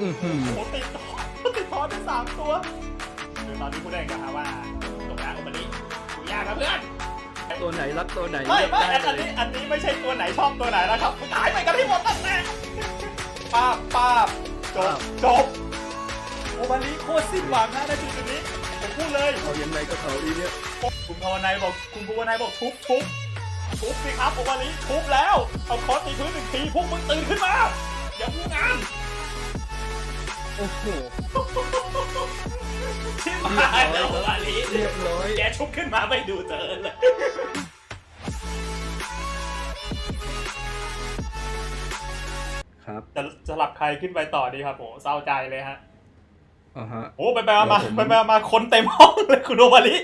อื้อหือโอ้ติดต่อติดต่อไปสามตัวคือตอนนี้ผู้เล่นก็ฮะว่าตรงนั้นอุปนิดูยากครับเพื่อนตัวไหนรักตัวไหนไม่เลือกไม่ได้อันเลนี้ยอันนี้ไม่ใช่ตัวไหนชอบตัวไหนนะครับหายไปกันที่หมดตั้งแต่ป้าบป้าบจบจบโอมาลิโคตรสิ้นหวังนะในจุดจุดนี้ผมพูดเลย เอายังไงก็เขาดีเนี่ยคุณภาวนายบอกคุณภาวนายบอกทุบทุบทุบสิครับโอมาลิทุบแล้ว เอาคอสตีพื้นหนึ่งทีพวกมึงตื่นขึ้นมาอย่าพูดงาน โอ้โหที่มาแล้วโอมาลิเรียบร้อยแกชุบขึ้นมาไม่ดูเธอเลยครับจะจะหลับใครขึ้นไปต่อดีครับโอ้เศร้าใจเลยฮะอ่าฮะโอ้ไปไปมามาเดี๋ยวผมไปไปมาคนเต็มห้องเลยคุณโอมาลิ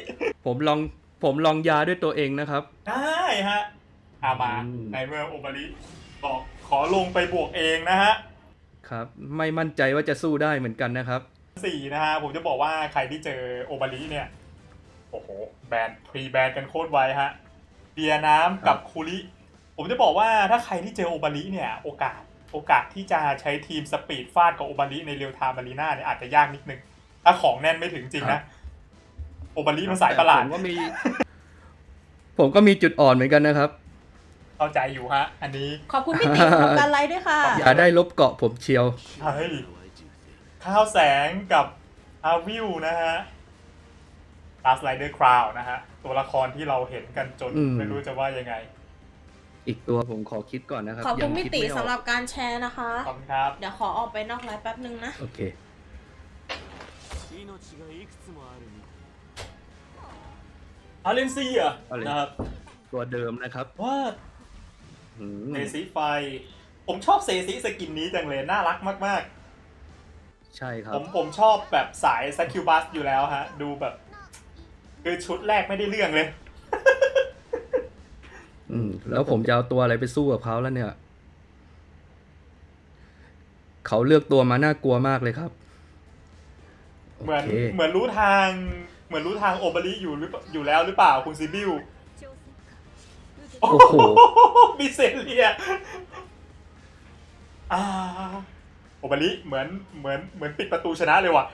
ผมลองผมลองยาด้วยตัวเองนะครับ ได้ฮะอามาอืมในเมื่อโอมาลิบอกขอลงไปบวกเองนะฮะ ครับ ไม่มั่นใจว่าจะสู้ได้เหมือนกันนะครับสี่นะฮะผมจะบอกว่าใครที่เจอโอมาลิเนี่ย โอ้โห แบนพรีแบนกันโคตรไวฮะเบียร์น้ำกับคูลิผมจะบอกว่าถ้าใครที่เจอโอมาลิเนี่ย โอกาสโอกาสที่จะใช้ทีมสปีดฟาดกับโอมาลิในเรียลไทม์มารีนาเนี่ยอาจจะยากนิดนึง ถ้าของแน่นไม่ถึงจริงครันะบโอมาลิมันสายประหลาดผมก็มี ผมก็มีจุดอ่อนเหมือนกันนะครับ เข้าใจอยู่ฮะ อันนี้ ขอบคุณพี่ติ๋มของการไลฟ์ด้วยค่ะ อย่าได้ลบเกาะผมเชียว เฮ้ยข้าวแสงกับอาวิวนะฮะ Last Rider Crown นะฮะ ตัวละครที่เราเห็นกันจน อืม ไม่รู้จะว่ายังไง อีกตัวผมขอคิดก่อนนะครับ ขอบคุณ ยัง พี่ ด ติ๋ ไม่ออก สำหรับการแชร์นะคะ ขอบคุณครับ เดี๋ยวขอออกไปนอกไลฟ์แป๊บนึงนะ โอเค 命がいくつもあるに อาเลนซี่อ่ะ อะไร นะครับ ตัวเดิมนะครับ ว่า อืม เซซีไฟ ผมชอบเซซีสกินนี้จังเลย น่ารักมากใช่ครัๆผบมผมชอบแบบสายสกิลบัสอยู่แล้วฮะ ดูแบบ คือชุดแรกไม่ได้เรื่องเลย อืม แล้วผมจะเอาตัวอะไรไปสู้กับเขาแล้วเนี่ย เขาเลือกตัวมาน่ากลัวมากเลยครับ เหมือนโอเคเหมือนรู้ทาง เหมือนรู้ทางโอบาริอยู่หรืออยู่แล้วหรือเปล่าคุณซิบิว โอ้โหมีเซเลียอ่าโอบาริเหมือนเหมือนเหมือนปิดประตูชนะเลยว่ะ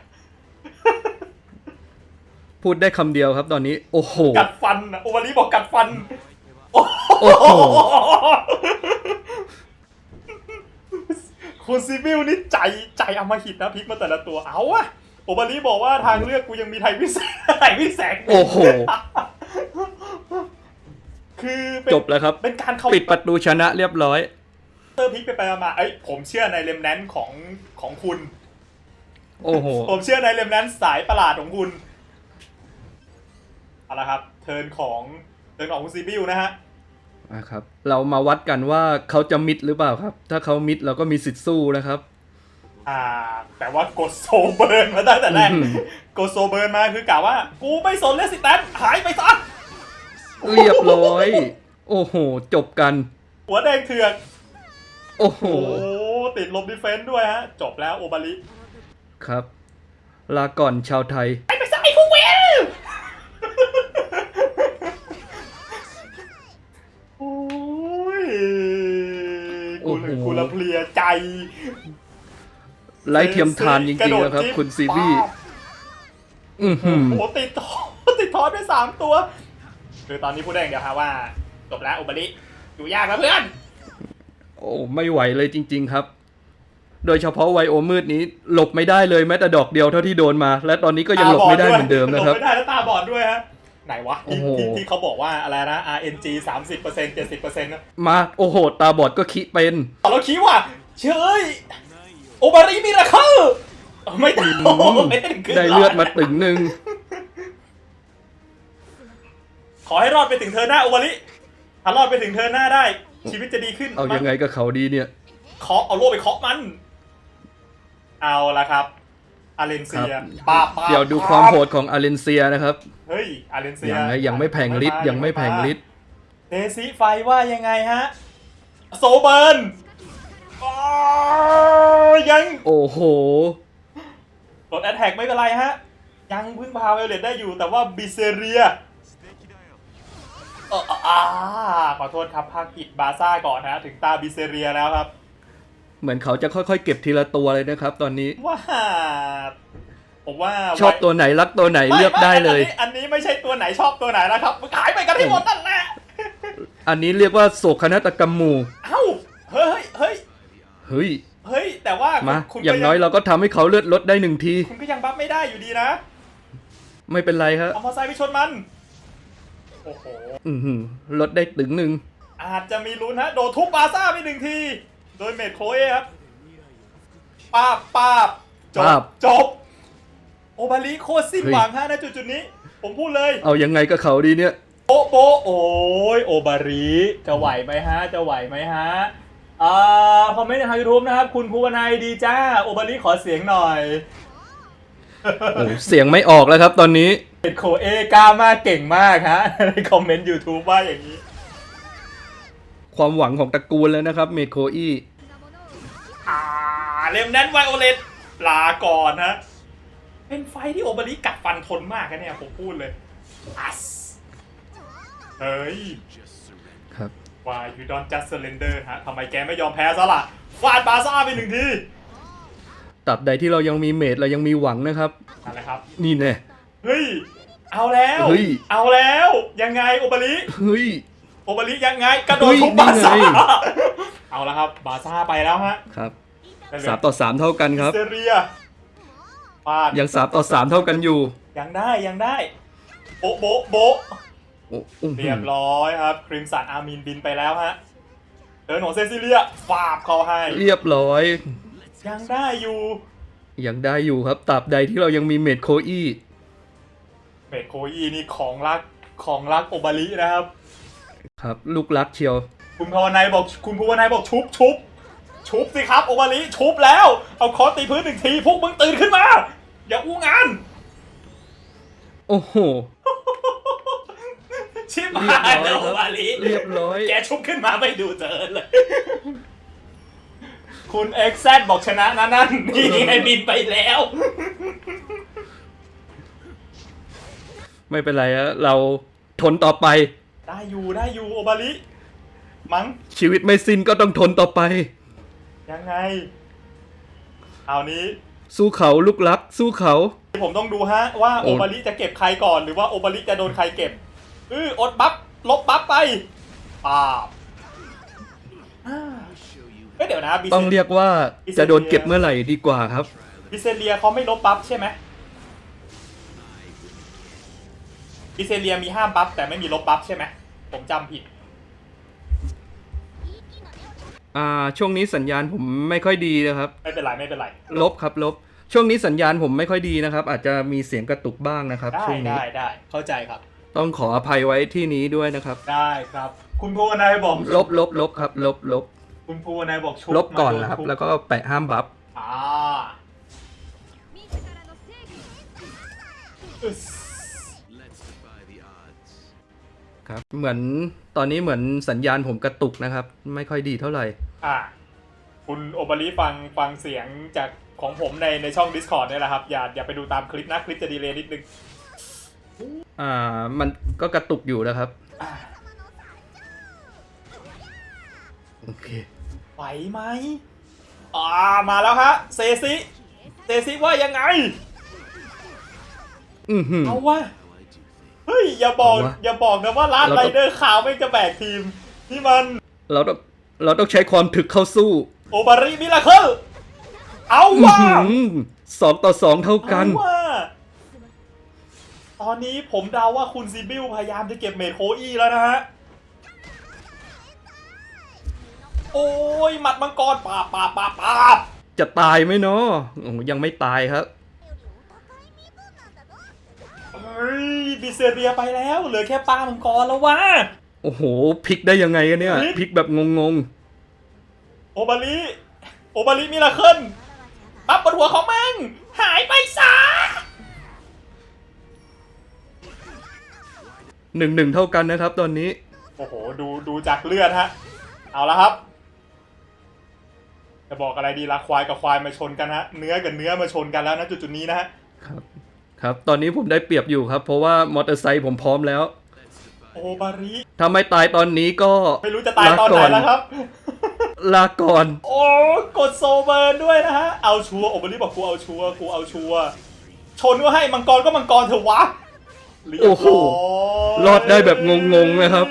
พูดได้คำเดียวครับตอนนี้ โอ้โห กัดฟันอะโอบาริบอกกัดฟัน โอ้โอ้โห คุณซิบิลนี่ใจใจอำมหิตนะพลิกมาแต่ละตัวเอาอะโอบาริบอกว่าทางเลือกกูยังมีไทยพิเศษไทยพิแสงโอ้โห คือเป็นจบแล้วครับ เป็นการเข้าปิดประตูชนะเรียบร้อยเตอร์พลิกไปไปมาๆเอ้ยผมเชื่อในเลมแนนของของคุณ โอ้โห ผมเชื่อในเลมแนนสายประหลาดของคุณเอาละครับ เทิร์นของเทิร์นของคุณซีบิลนะฮะอะครับ เรามาวัดกันว่าเขาจะมิดหรือเปล่าครับ ถ้าเขามิดเราก็มีสิทธิ์สู้นะครับ อ่า แต่ว่ากดโซเบิร์นมาตั้งแต่แรกอืมกดโซเบิร์นมาคือกล่าวว่า กูไม่สนเลสสิแตนหายไปซะ เรียบร้อย โอ้โห จบกัน หัวแดงเถือก โอ้โห โอ้ติดลมดิเฟนส์ด้วยฮะ จบแล้วโอบาริครับ ลาก่อนชาวไทย ไอ้ไปซะไอ้ผู้เวนโอ้ยกูเลยโอ้โห กูละเพลียใจ ไร้เทียมทานจกะริงโดๆดนะครับจิ๊บคุณซีบี้ป๊าบอือหือโอ้โหติดทอติดทอไปสามตัว คือตอนนี้พูดได้อย่างเดียวครับว่าจบแล้วอุบลิอยู่ยากนะเพื่อน โอ้ไม่ไหวเลยจริง ๆครับ โดยเฉพาะไวโอมืดนี้ หลบไม่ได้เลยแม้แต่ดอกเดียวเท่าที่โดนมา และตอนนี้ก็ยังหลบไม่ได้เหมือนเดิมนะครับหลบไม่ได้แล้วตาบอดด้วยฮะไหนวะที่โอ้โหที่ที่เขาบอกว่าอะไรนะ RNG 30% 70%นะมาโอ้โห ตาบอดก็คิเป็นเราคิดว่าเชยโอบาริมิราเคิลไม่ได้โอ้โหไม่ได้ขึ้นได้เลือดมาตึงหนึ่ง ขอให้รอดไปถึงเธอหน้าโอบาริถ้ารอดไปถึงเธอหน้าได้ ชีวิตจะดีขึ้นเอายังไงกับเขาดีเนี่ย เคาะเอาโล่ไปเคาะมัน เอาละครับ อาเลนเซียครับปาบปาบเดี๋ยวดูความโหดของอาเลนเซียนะครับเฮ้ยอาเลนเซียยังไงยังไม่แผงฤทธิ์ยังไม่แผงฤทธิ์เดซิไฟว่ายังไงฮะ โซเบิร์นอ้าวยัง โอ้โหลดแอตแทกไม่เป็นไรฮะ ยังพึ่งพาเวลเลตได้อยู่แต่ว่าบิเซเรีย เอออ่าขอโทษครับภาคกิจบาซ่าก่อนฮะถึงตาบิเซเรียแล้วครับ เหมือนเขาจะค่อยๆ เก็บทีละตัวเลยนะครับ ตอนนี้ว่าผมว่าชอบตัวไหนรักตัวไหนเลือกได้เลย อันนี้ไม่ใช่ตัวไหนชอบตัวไหนแล้วครับขายไปกันให้หมดนั่นแหละอันนี้เรียกว่าโศกนาฏกรรมหมู่เอ้าเฮ้ยเฮ้ยเฮ้ยเฮ้ย แต่ว่ามาอย่างน้อยเราก็ทำให้เขาเลือดลดได้หนึ่งที คุณก็ยังบัฟไม่ได้อยู่ดีนะ ไม่เป็นไรครับเอามอเตอร์ไซค์ไปชนมัน โอ้โหอือหือลดได้ตึงหนึ่งอาจจะมีลุ้นฮะ โดนทุบบาซ่าไปหนึ่งที โดยเมดโครเอครับปาบปาบจบ จบ โอบาลิโคตรสิ้นหวังฮะในจุดจุดๆนี้ ผมพูดเลย เอายังไงกับเขาดีเนี่ยโปะโปะโอ้ยโอบาริจะไหวไหมฮะ จะไหวไหมฮะอ่าคอมเมนต์ในทางยูทูบนะครับ คุณภูวนัยดีจ้า โอบาริขอเสียงหน่อยโอ้เสียงไม่ออกแล้วครับตอนนี้ เมดโครเอกล้ามากเก่งมากฮะในคอมเมนต์ YouTube ว่าอย่างนี้ ความหวังของตระกูลแล้วนะครับ เมดโคอี้อ่าเลมแนนไวโอเลตลาก่อนฮะเป็นไฟที่โอบาริกัดฟันทนมากนะเนี่ยผมพูดเลยอัสเฮ้ยครับ Why you don't just surrender ฮะทำไมแกไม่ยอมแพ้ซะล่ะฟาดบาซ่าไปหนึ่งทีตับใดที่เรายังมีเมดเรายังมีหวังนะครับนั่นแหละครับ นี่แน่ เฮ้ย เอาแล้ว เฮ้ย เอาแล้ว ยังไงโอบาริเฮ้ย โอบาริยังไง กระโดดเฮ้ยทุบบาซ่า นี่ไง เอาแล้วครับ บาซ่าไปแล้วฮะครับได้เลยสามต่อสามเท่ากันครับ เซเรียฟาดยังสามต่อสามเท่ากันอยู่ยังได้ยังได้ โบะโบะโบะโอ้อื้อหืเรียอบร้อยครับ ครีมสันอาร์มินบินไปแล้วฮะเดินของเซซิเลียฟาบเขาให้ เรียบร้อย ยังได้อยู่ ยังได้อยู่ครับตับใดที่เรายังมีเมดโคอี้ เมดโคอีนี่ของรักของรักโอบารินะครับ ครับ ลูกรักเชียว คุณภาวนัยบอกคุณภูวนัยบอกชุบชุบชุบสิครับโอบาริชุบแล้ว เอาคอตีพื้นหนึ่งทีพวกมึงตื่นขึ้นมา อย่าอู้งานโอ้โห ชิบเรียบหายร้อยแล้วคโอรับบาริเรียบร้อย แกชุบขึ้นมาไม่ดูเจอเลย คุณเอ็กแซบอกชนะนะนั่นนี่ไงบินไปแล้ว ไม่เป็นไรฮะเราทนต่อไป ได้อยู่ได้อยู่โอบาริมั้งชีวิตไม่สิ้นก็ต้องทนต่อไป ยังไงเอานี้สู้เขาลูกรัก สู้เขา ผมต้องดูฮะว่าโอ้โอบาริจะเก็บใครก่อนหรือว่าโอบาริจะโดนใครเก็บอืออดบัฟลบบัฟไปป้าบอ่าเอ้ยเดี๋ยวนะบิเซต้องเรียกว่าจะโดนเก็บเมื่อไหร่ดีกว่าครับบิเซเลียเขาไม่ลบบัฟใช่ไหม อิเซเลียมีห้าบัฟแต่ไม่มีลบบัฟใช่ไหมผมจำผิด อ่าช่วงนี้สัญญาณผมไม่ค่อยดีนะครับ ไม่เป็นไรไม่เป็นไร ลบครับลบ ช่วงนี้สัญญาณผมไม่ค่อยดีนะครับ อาจจะมีเสียงกระตุกบ้างนะครับช่วงนี้ได้ได้เข้าใจครับ ต้องขออภัยไว้ที่นี้ด้วยนะครับ ได้ครับ คุณภูวนายบอกลบลบลบครับ ลบลบคุณภูวนายบอกลบก่อนนะครับแล้วก็แปะห้ามบัฟ อ่า ครับ เหมือนตอนนี้เหมือนสัญญาณผมกระตุกนะครับ ไม่ค่อยดีเท่าไหร่ อ่า คุณโอบาริฟังฟังเสียงจากของผมในในช่อง Discord เนี่ยแหละครับ อย่าอย่าไปดูตามคลิปนะ คลิปจะดีเลย์นิดนึง อ่า มันก็กระตุกอยู่นะครับ อ่าโอเค ไหวไหมอ่ามาแล้วฮะ เซซิ เซซิว่ายังไง อือหือเอาวะเฮ้ ยอย่าบอกเอาวะ อย่าบอกนะว่าร้านเราไรต้องเดอร์ขาวไม่งจะแบกทีมนี่มันเราต้องเราต้องใช้ความถึกเข้าสู้โอบาริมิราเคิลเอาอื้อว่ะหือสองต่อสองเท่ากัน เอาว่ะตอนนี้ผมเดาว่าคุณซิบิลพยายามจะเก็บเมดโคอีแล้วนะฮะ โอ้ยหมัดมังกรปาบปาบปาบปาบจะตายไหมเนาะโอ้ยังไม่ตายครับเฮ้ยบิเซเรียไปแล้วเหลือแค่ปลามังกรแล้ววะ โอ้โหพลิกได้ยังไงกันเนี่ยพลิกพลิกแบบงงโอบาริโอบาริมิราเคิลปั๊บบนหัวของมึง หายไปซะๆหนึ่งหนึ่งเท่ากันนะครับ ตอนนี้ โอ้โห ดูดูจากเลือดฮะ เอาละครับ จะบอกอะไรดีละควายกับควายมาชนกันฮะ เนื้อกับเนื้อมาชนกันแล้วนะจุดจุดๆนี้นะฮะ ครับ ครับตอนนี้ผมได้เปรียบอยู่ครับ เพราะว่ามอเตอร์ไซค์ผมพร้อมแล้ว โอบาริถ้าไม่ตายตอนนี้ก็ไม่รู้จะตายตอนไหนแล้วครับ ลาก่อน โอ้กดโซเบิร์นด้วยนะฮะ เอาชัวร์โอบริบอกกูเอาชัวร์กูเอาชัวร์ชนก็ให้มังกรก็มังกรเถอะวะเรียบโอ้โหร้ยรอดได้แบบงงๆนะครับ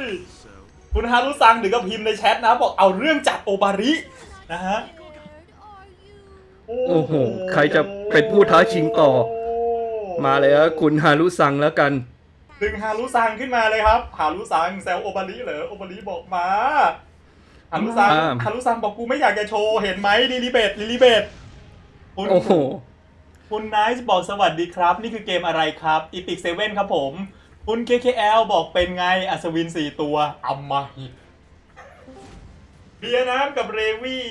คุณฮารุซังถึงกับพิมพ์ในแชทนะบอกเอาเรื่องจากโอบารินะฮะ โอ้โห ใครจะเป็นผู้ท้าชิงต่อ มาเลยครับคุณฮารุซังแล้วกัน ดึงฮารุซังขึ้นมาเลยครับฮารุซังแซวโอบาริเหรอโอบาริบอกมาฮารุซังมาฮารุซังบอกกูไม่อยากจะโชว์เห็นไหมลิลิเบตลิลิเบตคุณโอ้โห คุณไนซ์บอกสวัสดีครับ นี่คือเกมอะไรครับอีพิกเซเว่นครับผม คุณ KKL บอกเป็นไงอัศวินสี่ตัวอัมมาหิตเบียร์น้ำกับเรวี่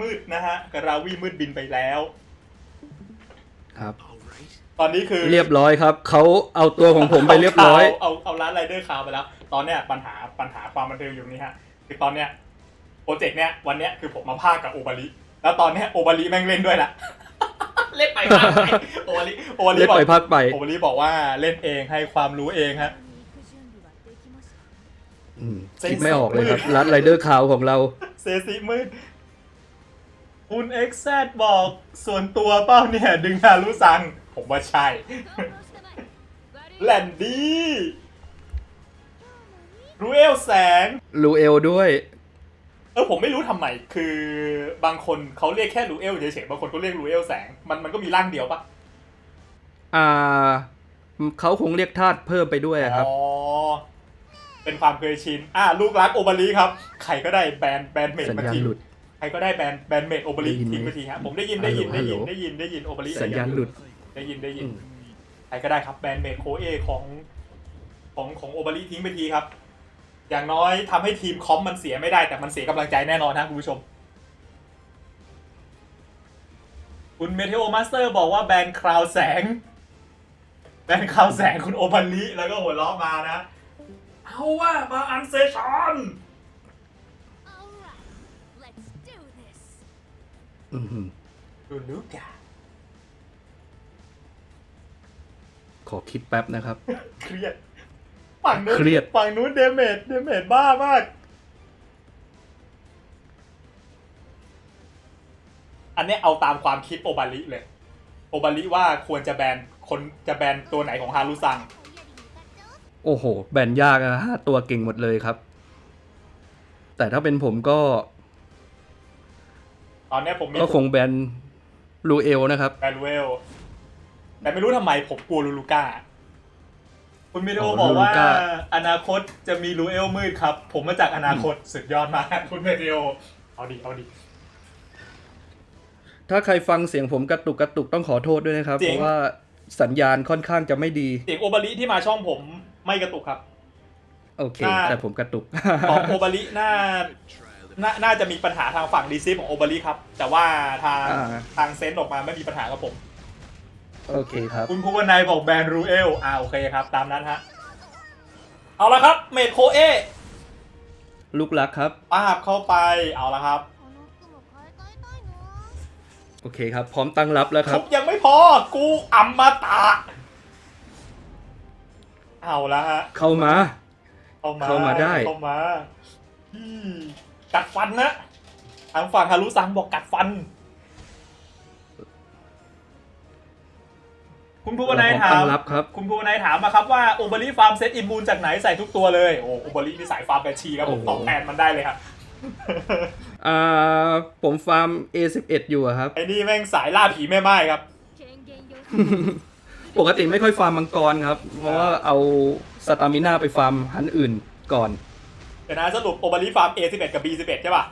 มืดนะฮะกับราวีมืดบินไปแล้ว ครับ ตอนนี้คือเรียบร้อยครับ เขาเอาตัวของผมไปเรียบร้อยเอาเอาเอาร้านไรเดอร์คาวไปแล้ว ตอนเนี้ยปัญหาปัญหาความบันเทิงอยู่นี่ฮะ คือตอนเนี้ยโปรเจกต์เนี้ยวันเนี้ยคือผมมาพากกับโอบาริแล้วตอนเนี้ยโอบาริแม่งเล่นด้วยล่ะ เล่นไปพากไปโอบาริโอบาริเล่นบอกไปพักไปโอบาริบอกว่าเล่นเองให้ความรู้เองฮะอืมคิดไม่ออกเลยครับรัดไรเดอร์ขาวของเราเซซิมืดคุณเอ็กแซบอกส่วนตัวเป้าเนี่ยดึงฮารุซัง ผมว่าใช่ แลนดี้รูเอลแสงลูเอลด้วย เออผมไม่รู้ทำไม คือบางคนเขาเรียกแค่รูเอลเฉยๆ บางคนก็เรียกรูเอลแสง มันมันก็มีร่างเดียวปะอ่า เขาคงเรียกธาตุเพิ่มไปด้วยครับ อ๋อ เป็นความเคยชิน อะลูกรักโอบาลีครับ ใครก็ได้แบนแบนเมดสัญมาญาณทิ้งหลุดใครก็ได้แบนแบนเมดโอบาลีได้ยินไหมทิ้งไปทีฮะ ผมได้ยินได้ยินฮัได้ลโหลยินได้ยินได้ยินได้ยินโอบาลีสัญญาณหลุด ได้ยินได้ยินอืมใครก็ได้ครับแบนเมดโคเอของของของโอบาลีทิ้งไปทีครับ อย่างน้อยทำให้ทีมคอมมันเสียไม่ได้แต่มันเสียกำลังใจแน่นอนนะคุณผู้ชม คุณเมเทโอมาสเตอร์บอกว่าแบนคราวแสง แบนคราวแสงคุณโอบาลีแล้วก็หัวเราะมานะ เอาว่ามาอันเซชอน Let's do this. อื้อหือดูลูกา ขอคิดแป๊บนะครับ เครียดฝั่งนู้นเครียด ฝั่งนู้นเดเมจเดเมจบ้ามาก อันเนี้ยเอาตามความคิดโอบาลิเลย โอบาลิว่าควรจะแบนคนจะแบนตัวไหนของฮารุซัง โอ้โห แบนยากอะห้าตัวเก่งหมดเลยครับ แต่ถ้าเป็นผมก็ตอนเนี้ยผมมีก็คงแบนลูเอลนะครับ แบนเวล แต่ไม่รู้ทำไมผมกลัวลูลูก้า คุณมิโดอ๋อบอกว่าลูลูก้า อนาคตจะมีลูเอลมืดครับ ผมมาจากอนาคตสุดยอดมาก คุณเมเดโอเอาดิเอาดิถ้าใครฟังเสียงผมกระตุกกระตุกต้องขอโทษด้วยนะครับเสีเพยงราะว่าสัญญาณค่อนข้างจะไม่ดี เสียงโอบาลิที่มาช่องผมไม่กระตุกครับ โอเค อ่า แต่ผมกระตุก ของโอบาลิน่าน่าน่าจะมีปัญหาทางฝั่งดีซีของโอบาลิครับ แต่ว่าทางอ่า ทางเซนต์ออกมาไม่มีปัญหากับผม โอเคครับ คุณภูวนายบอกแบนรูเอลอ่าโอเคครับ ตามนั้นฮะ เอาละครับ เมทโคเอลูกลักครับ ปาบเข้าไปเอาละครับโอเคครับ พร้อมตั้งรับแล้วครับบ ยังไม่พอ กูอัมมาตะ เอาละฮะ เข้ามา เข้ามาเข้ามาได้ เข้ามาอืมกัดฟันนะ ทางฝั่งฮารุซังบอกกัดฟัน คุณผู้วนายถามครับ คุณภูวนายถามมาครับว่าโอเบอรี่ฟาร์มเซตอิมมูนจากไหนใส่ทุกตัวเลย โอ้โอเบอรี่มีสายฟาร์มแบชีครับผมตอบแทนมันได้เลยครับอ่าผมฟาร์ม A11 อยู่ครับ ไอ้นี่แม่งสายล่าผีแม่ไม้ครับ ปกติไม่ค่อยฟาร์มมังกรครับ เพราะว่าเอาสตามิน่าไปฟาร์มหันอื่นก่อนเดี๋ยวนะสรุปโอเบอรี่ฟาร์ม A11 กับ B11 ใช่ป่ะ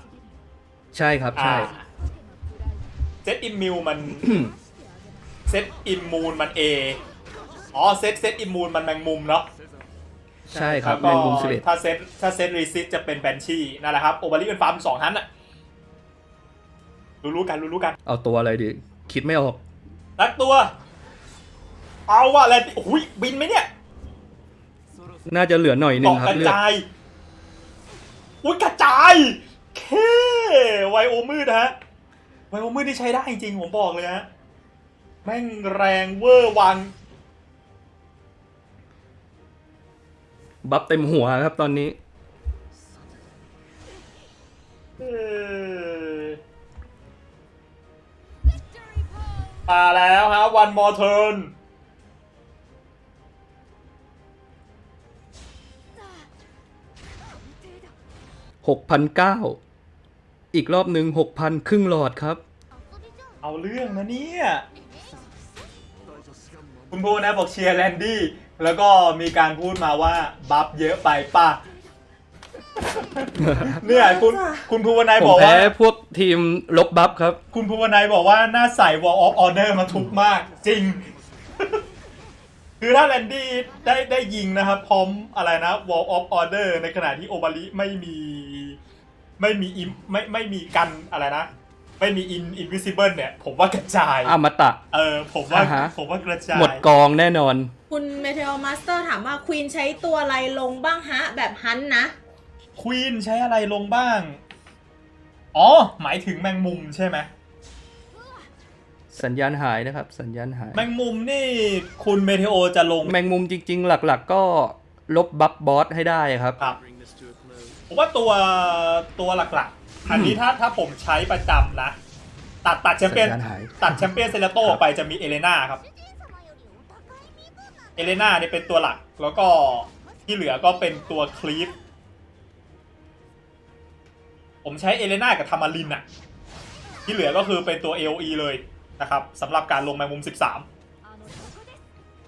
ใช่ครับ ใช่ เซตอิมมิวมัน เซตอิมมูนมัน A อ๋อเซตเซตอิมมูนมันแมงมุมเนาะใช่ครับแล้วในก็มุมสิบเอ็ดถ้าเซตถ้าเซตรีซิตจะเป็นแบนชี่นั่นแหละครับโอบาริเป็นฟาร์มสองฮันอะรู้ๆกันรู้ๆกัน เอาตัวอะไรดีคิดไม่ออกรักตัว เอาว่ะแลนด์โอ้ยบินไหมเนี่ย น่าจะเหลือหน่อยหนึงเกาะครักบระเลือดจายอุ้ยกระจาย เค ไวโอมืดฮะ ไวโอมืดนี่ใช้ได้จริงๆผมบอกเลยฮะ แม่งแรงเวอร์วันบัฟเต็มหัวครับตอนนี้ เออมาแล้วครับวันมอเทิร์นหกพันเก้าอีกรอบหนึ่งหกพันครึ่งหลอดครับ เอาเรื่องนะเนี่ย คุณพูนะบอกเชียร์แลนดี้ แล้วก็มีการพูดมาว่าบัฟเยอะไปป่ะ เนี่ยคุณคุณภูวนัยผมบอกว่าแพ้พวกทีมลบบัฟครับ คุณภูวนัยบอกว่าหน้าใส่ Wall of Order มาทุกมาก จริง คือถ้าแลนดี้ได้ได้ยิงนะครับ พร้อมอะไรนะ Wall of Order ในขณะที่โอบาริไม่มี ไม่มีอิมไม่ไม่มีกันอะไรนะ ไม่มีอินอินวิซิเบิลเนี่ย ผมว่ากระจาย อมตะ เออ ผมว่าอ่าฮะ ผมว่ากระจายหมดกองแน่นอน คุณเมเทลมาสเตอร์ถามว่าควีนใช้ตัวอะไรลงบ้างฮะ แบบฮันต์นะ ควีนใช้อะไรลงบ้าง อ๋อ หมายถึงแมงมุมใช่ไหม สัญญาณหายนะครับ สัญญาณหาย แมงมุมนี่คุณเมเทโอจะลง แมงมุมจริง ๆ หลักๆ ก็ลบบัฟบอสให้ได้ครับ ครับ Bring this to a close. ผมว่าตัวตัวหลักๆ อันนี้ถ้าถ้าผมใช้ประจำนะ ตัดตัดแชมเปี้ยนตัดแชมเปี้ยนเซเลโตออกไปจะมีเอเลนาครับ เอเลนาเนี่ยเป็นตัวหลัก แล้วก็ที่เหลือก็เป็นตัวคลีฟ ผมใช้เอเลนากับทามลินอะที่เหลือก็คือเป็นตัว AOE เลยนะครับสำหรับการลงแมงมุม 13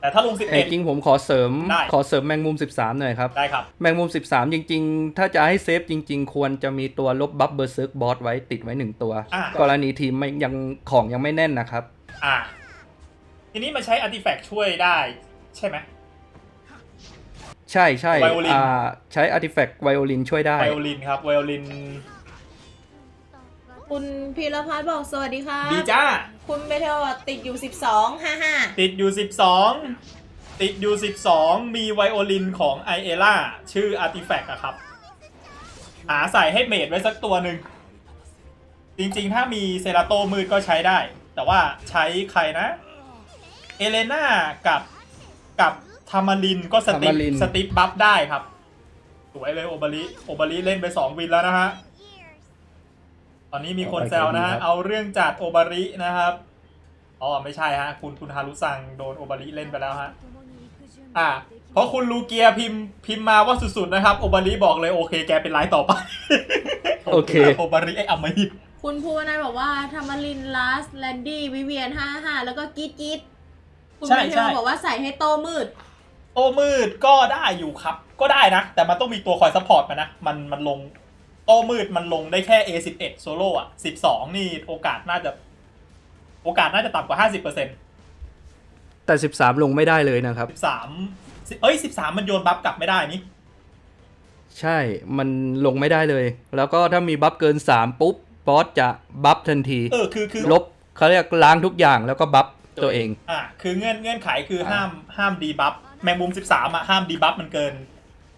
แต่ถ้าลงแต่จริงผมขอเสริม ได้ ขอเสริมแมงมุม 13 หน่อยครับ11ได้ครับ แมงมุม 13 จริง ๆ ถ้าจะให้เซฟจริง ๆ ควรจะมีตัวลบบัฟเบอร์เซิร์กบอสไว้ติดไว้หนึ่งตัว อ่ากรณีทีมไม่ยังของยังไม่แน่นนะครับ อ่า ทีนี้มาใช้อาร์ติแฟกต์ช่วยได้ ใช่ไหม ใช่ใช่ไวโอลิน อ่าใช้อาร์ติแฟกต์ไวโอลินช่วยได้ ไวโอลินครับไวโอลิน คุณพีรพัฒน์บอกสวัสดีค่ะ ดีจ้า คุณเมเทลติดอยู่ 12 55 ติดอยู่ 12 ติดอยู่ 12 มีไวโอลินของไอเอล่าชื่ออาร์ติแฟกต์อะครับ หาใส่ให้เมดไว้สักตัวหนึ่ง จริงๆ ถ้ามีเซราโตมืดก็ใช้ได้ แต่ว่าใช้ใครนะ เอเลนากับกับทามารินก็สติป Tamarin สติปบัฟได้ครับ สวยเลยโอบาริโอบาริเล่นไป 2 วินแล้วนะฮะ ตอนนี้มีคนแซวนะฮะเอาเรื่องจัดโอบารินะครับอ๋อไม่ใช่ฮะคุณคุณฮารุซังโดนโอบาริเล่นไปแล้วฮะอ่าเพราะคุณลูเกียพิมพ์พิมพ์มาว่าสุดๆนะครับโอบาริบอกเลยโอเค แกเป็นไลฟ์ต่อไปโอเคโอบาริไอ้อมหิตคุณภูวนายบอกว่าธรรมรินลาสแลนดี้วิเวียน55แล้วก็กีดกีดคุณใช่เมเทใช่ลบอกว่าใส่ให้โตมืด โตมืดก็ได้อยู่ครับ ก็ได้นะ แต่มันต้องมีตัวคอยซัพพอร์ตมานะมันมันลง โตมืดมันลงได้แค่ A11 โซโล่อะ12 นี่โอกาสน่าจะ โอกาสน่าจะต่ำกว่า 50%แต่ 13 ลงไม่ได้เลยนะครับ 13เอ้ย 13 มันโยนบัฟกลับไม่ได้นี่ ใช่มันลงไม่ได้เลย แล้วก็ถ้ามีบัฟเกิน 3 ปุ๊บบอสจะบัฟทันทีเออคือคือลบเขาเรียกล้างทุกอย่างแล้วก็บัฟตัวเอง อ่าคือเงื่อนเงื่อนไขคือห้ามห้ามดีบัฟแมงมุม 13อะห้ามดีบัฟมันเกิน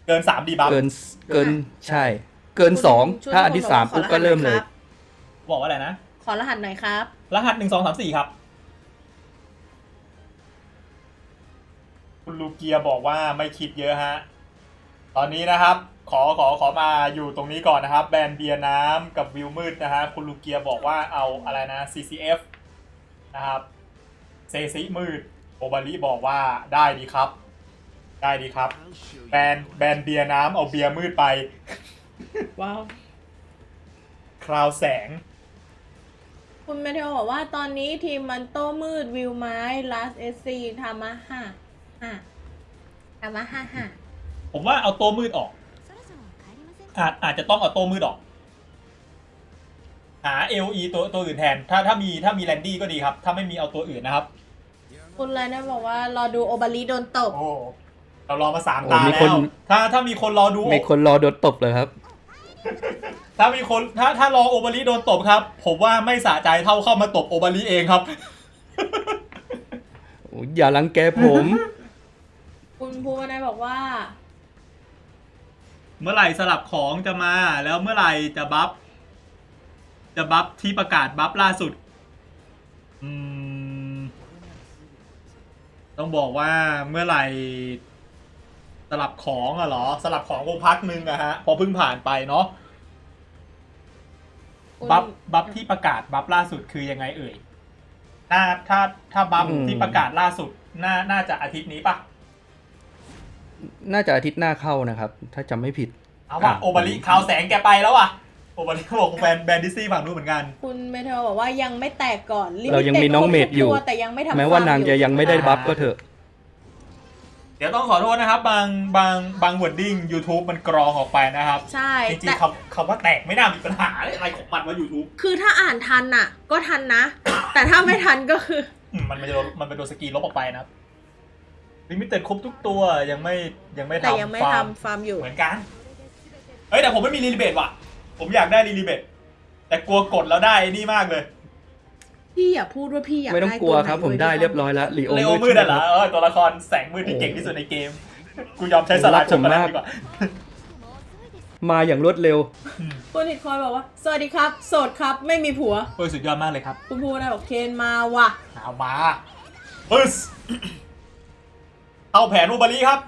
เกิน3ดีบัฟเกินเกินใช่ เกินคุณ2ถ้าอันที่3ปุ๊บก็เริ่มเลย บอกว่าอะไรนะ ขอรหัสหน่อยครับ รหัสหนึ่งสองสามสี่ครับ คุณลูเกียบอกว่าไม่คิดเยอะฮะ ตอนนี้นะครับ ขอขอขอมาอยู่ตรงนี้ก่อนนะครับ แบรนด์เบียร์น้ำกับวิวมืดนะฮะ คุณลูเกียบอกว่าเอาอะไรนะ CCF นะครับ เซซิมืด โอบาริบอกว่าได้ดีครับ ได้ดีครับ I'll show แบร you. นด์แบรนด์เบียร์น้ำเอาเบียร์มืดไป ว้าวคราวแสง คุณเมธิวบอกว่าตอนนี้ทีมมันโต้มืดวิวไม้ลาสเซ sc ทามาห้าห้าทามาห้าห้าผมว่าเอาโต้มืดออก อาจอาจจะต้องเอาโต้มืดออก หาเอลีตัวตัวอื่นแทน ถ้าถ้ามีถ้ามีแลนดี้ก็ดีครับ ถ้าไม่มีเอาตัวอื่นนะครับ คุณไรนะบอกว่ารอดูโอบาลีโดนตบเรารอมาสามตาแล้วถ้าถ้ามีคนรอดู มีคนรอโดนตบเลยครับ ถ้ามีคนถ้าถ้ารอโอบาริโดนตบครับ ผมว่าไม่สะใจเท่าเข้ามาตบโอบาริเองครับ โอ้ยอย่ารังแกผม คุณภูวนายบอกว่า เมื่อไหร่สลับของจะมา แล้วเมื่อไหร่จะบัฟจะบัฟที่ประกาศบัฟล่าสุด อืม ต้องบอกว่าเมื่อไหร่ สลับของอะเหรอ สลับของวงพักหนึ่งอะฮะ พอเพิ่งผ่านไปเนาะคุณบัฟบัฟที่ประกาศบัฟล่าสุดคือยังไงเอ่ยน่าถ้าถ้าบัฟอืมที่ประกาศล่าสุดน่าน่าจะอาทิตย์นี้ปะน่าจะอาทิตย์หน้าเข้านะครับ ถ้าจำไม่ผิดเอาว่าอะโอบาริข่าวแสงแกไปแล้วว่ะโอบาริเขาบอกแบรนด์แบรนด์ดิสซี่ฝั่งนู้นเหมือนกัน คุณเมเทลบอกว่ายังไม่แตกก่อนเรายังมีน้องเมดอยู่ครบทุกตัวแต่ยังไม่ทำแม้ว่านางจะฟร์มอยังไม่ได้บัฟก็เถอะ เดี๋ยวต้องขอโทษนะครับ บางบางบางวอร์ดิ้ง YouTube มันกรองออกไปนะครับ ใช่จริงแต่ๆคำคำว่าแตกไม่น่ามีปัญหาอะไรของมันว่า YouTube คือถ้าอ่านทันน่ะ ก็ทันนะ แต่ถ้าไม่ทันก็คือ อืมมันมันจะโดนมันไปโดนสกรีนลบออกไปนะครับลิมิเต็ดครบทุกตัวยังไม่ยังไม่แต่ทำยังไม่ฟาร์มทำฟาร์มอยู่ เหมือนกันเฮ้ยแต่ผมไม่มีรีลิเบตว่ะ ผมอยากได้รีลิเบตแต่กลัวกดแล้วได้ไอ้นี่มากเลย พี่อย่าพูดว่าพี่อยากไม่ต้องกลัวครับ ผมได้เรียบร้อยแล้วลีโอเลโอมืดอะเหรอเออตัวละครแสงมืดที่เก่งที่สุดในเกม กูยอมใช้สลัดช็อกโกแลตดีกว่า มาอย่างรวดเร็วคุณอิดคอยบอกว่า สวัสดีครับ โสดครับ ไม่มีผัวโอ้ยสุดยอดมากเลยครับ คุณพูนะบอกเคนมาว่ะเอามาปึ๊สเอาแผนโอบาริครับ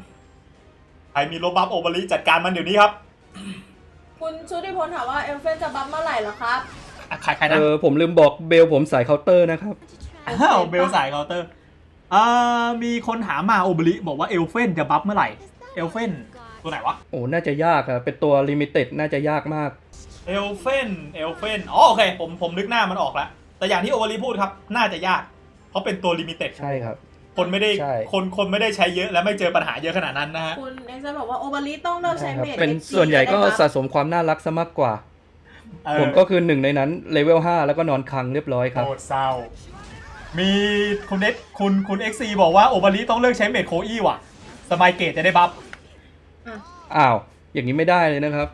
ใครมีโลบัฟโอบาริจัดการมันเดี๋ยวนี้ครับ คุณชุติพลถามว่าเอลเฟนจะบัฟเมื่อไหร่เหรอครับอะ ใครใครเอนะอผมลืมบอกเบลผมสายเคาน์เตอร์นะครับอ้าวเบลสายเคาน์เตอร์อ่ามีคนถามมาโอบาริบอกว่าเอลเฟนจะบัฟเมื่อไหร่เอลเฟนตัวไหนวะโอ้น่าจะยากอะเป็นตัวลิมิเต็ดน่าจะยากมากเอลเฟนเอลเฟนอ๋อโอเคผมผมนึกหน้ามันออกแล้วแต่อย่างที่โอวารีพูดครับน่าจะยาก เพราะเป็นตัวลิมิเต็ดใช่ครับ คนไม่ได้ใช่คนคนไม่ได้ใช้เยอะและไม่เจอปัญหาเยอะขนาดนั้นนะฮะคุณเอ็กซ์บอกว่าโอบาริต้องเลิกใช่ใช้ครับเมดเป็น XG ส่วนใหญ่ก็ได้ครับสะสมความน่ารักซะมากกว่าเออ ผมก็คือหนึ่งในนั้นเลเวล5แล้วก็นอนคังเรียบร้อยครับโคตรเศร้า มีคุณเน็ตคุณคุณเอ็กซีบอกว่าโอบารีต้องเลิกใช้เมดโคอี้ว่ะ สมายเกตจะได้บัฟอะอ้าว อย่างนี้ไม่ได้เลยนะครับ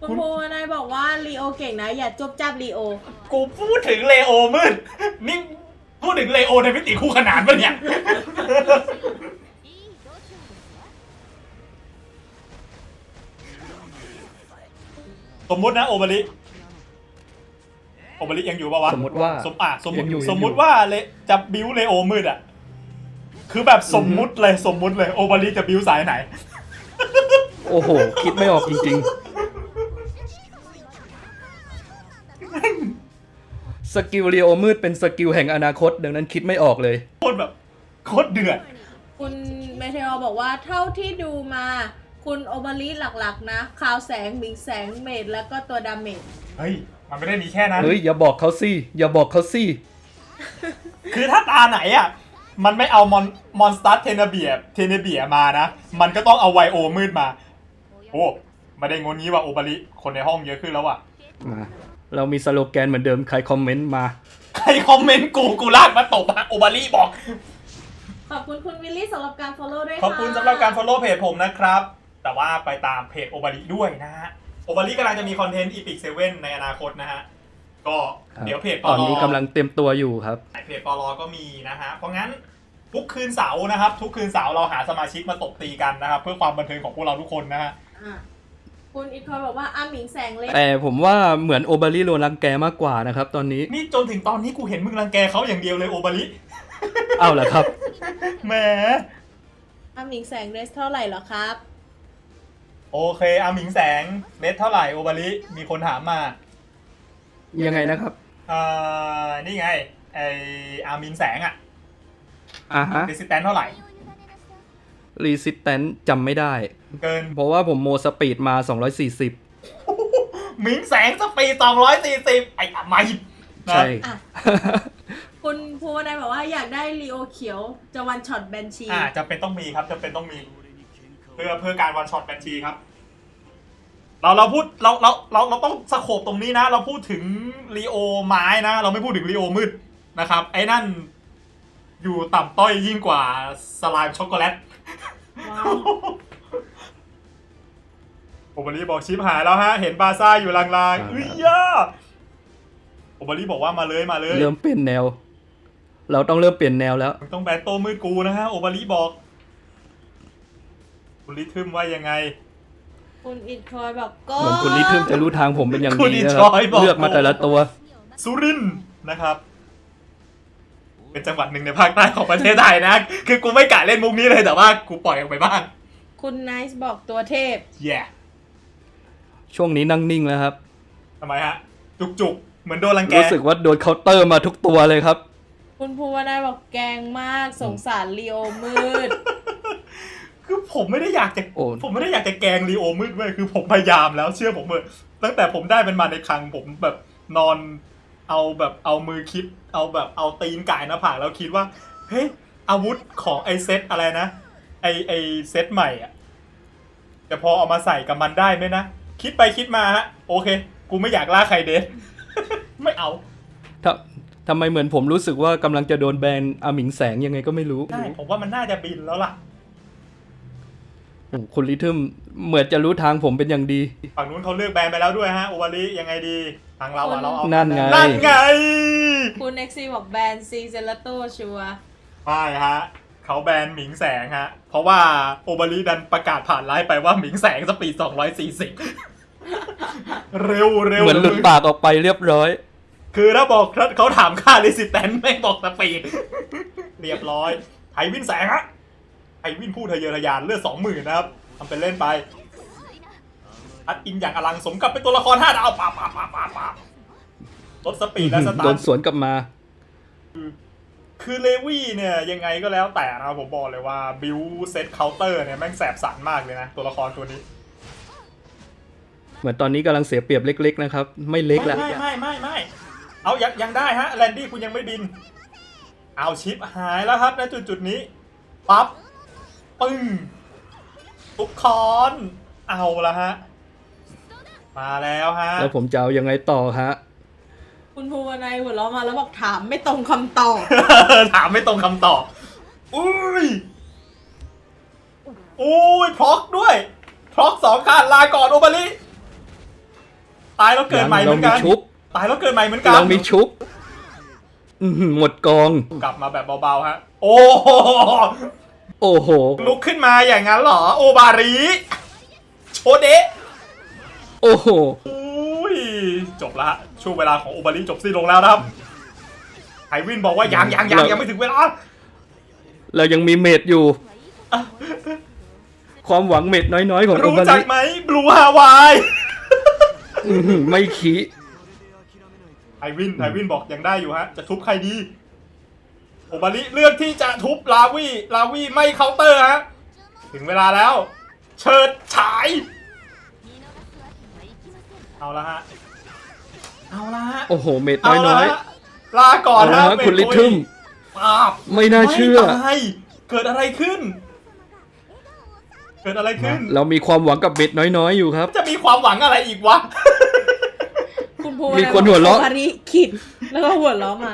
คุณภูนายบอกว่าลีโอเก่งนะ อย่าจบจับลีโอ กูพูดถึงเลโอมืดนี่พูดถึงเลโอในมิติคู่ขนานปะเนี่ย สมมุตินะโอบาริโอบาริยังอยู่ปะวะสมมุติว่า สมอะสมมยัติงอยู่สมมุติยังอยู่ว่าเลจะบิวเลโอมืดอะ คือแบบสมมุติเลยสมมุติเลยโอบาริจะบิวสายไหน โอ้โห คิดไม่ออกจริงๆ สกิลเรีโอมืดเป็นสกิลแห่งอนาคต ดังนั้นคิดไม่ออกเลย โคตรแบบโคตรเดือด คุณเมเทลบอกว่าเท่าที่ดูมา คุณโอบาริหลักๆนะคาวแสงหมิงแสงเมดแล้วก็ตัวดาเมจเฮ้ย มันไม่ได้มีแค่นั้น เฮ้ยอย่าบอกเขาสิอย่าบอกเขาสิคือถ้าตาไหนอะ มันไม่เอามอนมอนสตัสเทเนเบียเทเนเบียมานะ มันก็ต้องเอาไวโอมืดมา โอ้ไม่ได้งนงี้ว่าโอบาริคนในห้องเยอะขึ้นแล้วว่ะ มาเรามีสโลแกนเหมือนเดิมใครคอมเมนต์มา ใครคอมเมนต์กูกูลากมาตบอะโอบาริบอก ขอบคุณคุณวิลลี่สำหรับการ follow ด้วยขอบคุณสำหรับการ follow เพจผมนะครับ แต่ว่าไปตามเพจโอบาริด้วยนะฮะโอบาริกำลังจะมีคอนเทนต์อีพิกเซเว่นในอนาคตนะฮะก็ครับเดี๋ยวเพจปตอนนี้กำลังเต็มตัวอยู่ครับเพจปลอก็มีนะฮะเพราะงั้นทุกคืนเสาร์นะครับ ทุกคืนเสาร์เราหาสมาชิกมาตบตีกันนะครับ เพื่อความบันเทิงของพวกเราทุกคนนะฮะอะคุณอีกคอยบอกว่าอาหมิงแสงเล็กแต่ผมว่าเหมือนโอบาริโรนรังแกมากกว่านะครับ ตอนนี้นี่จนถึงตอนนี้กูเห็นมึงรังแกเขาอย่างเดียวเลยโอบาริอ้าวเหรอครับแหมอาหมิงแสงเรสเท่าไหร่เหรอครับ โอเคอาหมิงแสงเม็ดเท่าไหร่โอบาริมีคนถามมายังไงนะครับเอ่อนี่ไงไออามินแสงอะอ่าฮะดิสแตนเท่าไหร่ รีสิ t แตนจำไม่ได้ เกิน เพราะว่าผมโมสปีดมา 240 หมิงแสงสปีดสองร้อยสี่สิบไอ้อะไม่นะใช่ อะ คุณภูวนัยบอกว่าอยากได้ลีโอเขียวจะวันช็อตแบนชี อ่าจำเป็นต้องมีครับจำเป็นต้องมีเพื่อเพื่อการวันช็อตแบนชีครับ เราเราพูดเราเราเราเราต้องสโคบตรงนี้นะ เราพูดถึงลีโอไม้นะ เราไม่พูดถึงลีโอมืดนะครับ ไอ้นั่นอยู่ต่ำต้อยยิ่งกว่าสไลม์ช็อกโกแลตว้าวโอบารีบอกชิปหายแล้วฮะ เห็นบาซ่าอยู่ลางอ่าๆอุ้ยย่าโอบารีบอกว่ามาเลยมาเลย เริ่มเปลี่ยนแนว เราต้องเริ่มเปลี่ยนแนวแล้วมึงต้องแบนโตมืดกูนะฮะโอบารีบอก คุณลิทึมว่ายังไง คุณอิดคอยบอกก็เหมือนคุณลิทึมจะรู้ทางผมเป็นอย่างคุณดีอินนะชครับอยบอก เลือกมาแต่ละตัว สุรินทร์นะครับ เป็นจังหวัดหนึ่งในภาคใต้ของประเทศไทยนะ คือกูไม่กะเล่นมุกนี้เลยแต่ว่ากูปล่อยออกไปบ้างคุณไนซ์บอกตัวเทพ แย่ช่วงนี้นั่งนิ่งแล้วครับ ทำไมฮะ จุกจุกเหมือนโดนรังแกรู้สึกว่าโดนเคาน์เตอร์มาทุกตัวเลยครับ คุณภูวนาบอกแกงมากสงสารลีโอมืด คือผมไม่ได้อยากจะโอ้ ผมไม่ได้อยากจะแกล้งลีโอมืดเว้ยคือผมพยายามแล้วเชื่อผมเถอะตั้งแต่ผมได้เป็นมาในครั้งผมแบบนอน เอาแบบเอามือคิด เอาแบบเอาตีนก่ายหน้าผากแล้วคิดว่า เฮ้ยอาวุธของไอเซตอะไรนะ ไอไอเซตใหม่อะแต่พอเอามาใส่กับมันได้ไหมนะ คิดไปคิดมาฮะโอเค กูไม่อยากล่าใครเดท ไม่เอา ทำทำไมเหมือนผมรู้สึกว่ากำลังจะโดนแบนอาหมิงแสงยังไงก็ไม่รู้ ใช่ผมว่ามันน่าจะบินแล้วล่ะโอ้ คุณลิทึมเหมือนจะรู้ทางผมเป็นอย่างดี ฝั่งนู้นเขาเลือกแบรนด์ไปแล้วด้วยฮะโอวาริยังไงดี ทางเราอะเราเอานั่นไง นั่นไงคุณเอ็กซีบอกแบนซีเซลโตชัวร์ไม่ฮะเขาแบนหมิงแสงฮะ เพราะว่าโอบาริดันประกาศผ่านไลฟ์ไปว่าหมิงแสงสปีด240 เร็วเร็วเหมือนหลุดปากออกไปเรียบร้อย คือถ้าบอกเขาถามค่า r ิสิ t แตนแม่งบอกสปีดเรียบร้อยไทวินแสงฮะ ไทวินพูดทะเยอทะยานเลือดสองหมื่นนะครับทำเป็นเล่นไปอัดอินอย่างอลังสมกับเป็นตัวละครห้าดาวปาปาปาปาปาลดสปีดและสตาโดนสวนกลับมา คือเลวี่เนี่ยยังไงก็แล้วแต่นะผมบอกเลยว่าบิวเซตเคาน์เตอร์เนี่ยแม่งแสบสันมากเลยนะ ตัวละครตัวนี้ เหมือนตอนนี้กำลังเสียเปรียบเล็ก ๆ นะครับ ไม่เล็กแล้วไม่ไม่ไม่ไม่เอายังยังได้ฮะแลนดี้คุณยังไม่บิน เอาชิปหายแล้วครับณจุดจุดนี้ปั๊บ ปึ้งทุกคอนเอาละฮะ มาแล้วฮะ แล้วผมจะเอายังไงต่อฮะ คุณภูวนาหัวเราะมาแล้วบอกถามไม่ตรงคำตอบ ถามไม่ตรงคำตอบ อุ้ย อุ้ยพล็อกด้วยพล็อกสองขาดลาก่อนโอบาลิตายแล้วเกิดใหม่เหมือนกัน เรามีชุบ ตายแล้วเกิดใหม่เหมือนกัน เรามีชุบอื้อหือหมดกอง กลับมาแบบเบาๆฮะ โอ้โห โอ้โห ลุกขึ้นมาอย่างนั้นเหรอ โอบาริโชเดะโอ้โหอุ้ยจบละฮะช่วงเวลาของโอบาริจบสิ้นลงแล้วนะครับไฮวินบอกว่ายังยังยังยังไม่ถึงเวลาเรายังมีเมดอยู่ ความหวังเมดน้อยๆ ของโอรู้บาจักริไหมบลูฮาวาย อื้อหือไม่ขี้ไอวินไอวินบอกยังได้อยู่ฮะ จะทุบใครดี โอบาริเลือกที่จะทุบลาวีลาวีไม่เคาน์เตอร์ฮะ ถึงเวลาแล้วเชิดฉาย เอาละฮะ เอาละโอ้โห เม็ดน้อยน้อยเลาก่อนนะคุณลิทึมไม่น่าเชื่อเกิดอะไรขึ้น เกิดอะไรขึ้น เรามีความหวังกับเม็ดน้อยน้อยอยู่ครับ จะมีความหวังอะไรอีกวะ คุณภูวมีนาคนหัวเราะโอบาริขิด แล้วก็หัวเราะมา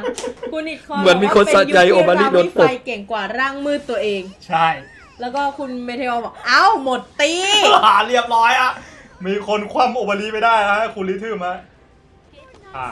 คุณอิดคอนเหมือนมีคนสะใจบกโอบาริว่าโดนเป็ตยุคที่รามีบไฟเก่งกว่าร่างมืดตัวเอง ใช่ แล้วก็คุณเมเทโอบอกเอ้าหมดตีเรียบร้อยอะมีคนคว่ำโอบารีไม่ได้ฮะคุณลิทึมฮะอะ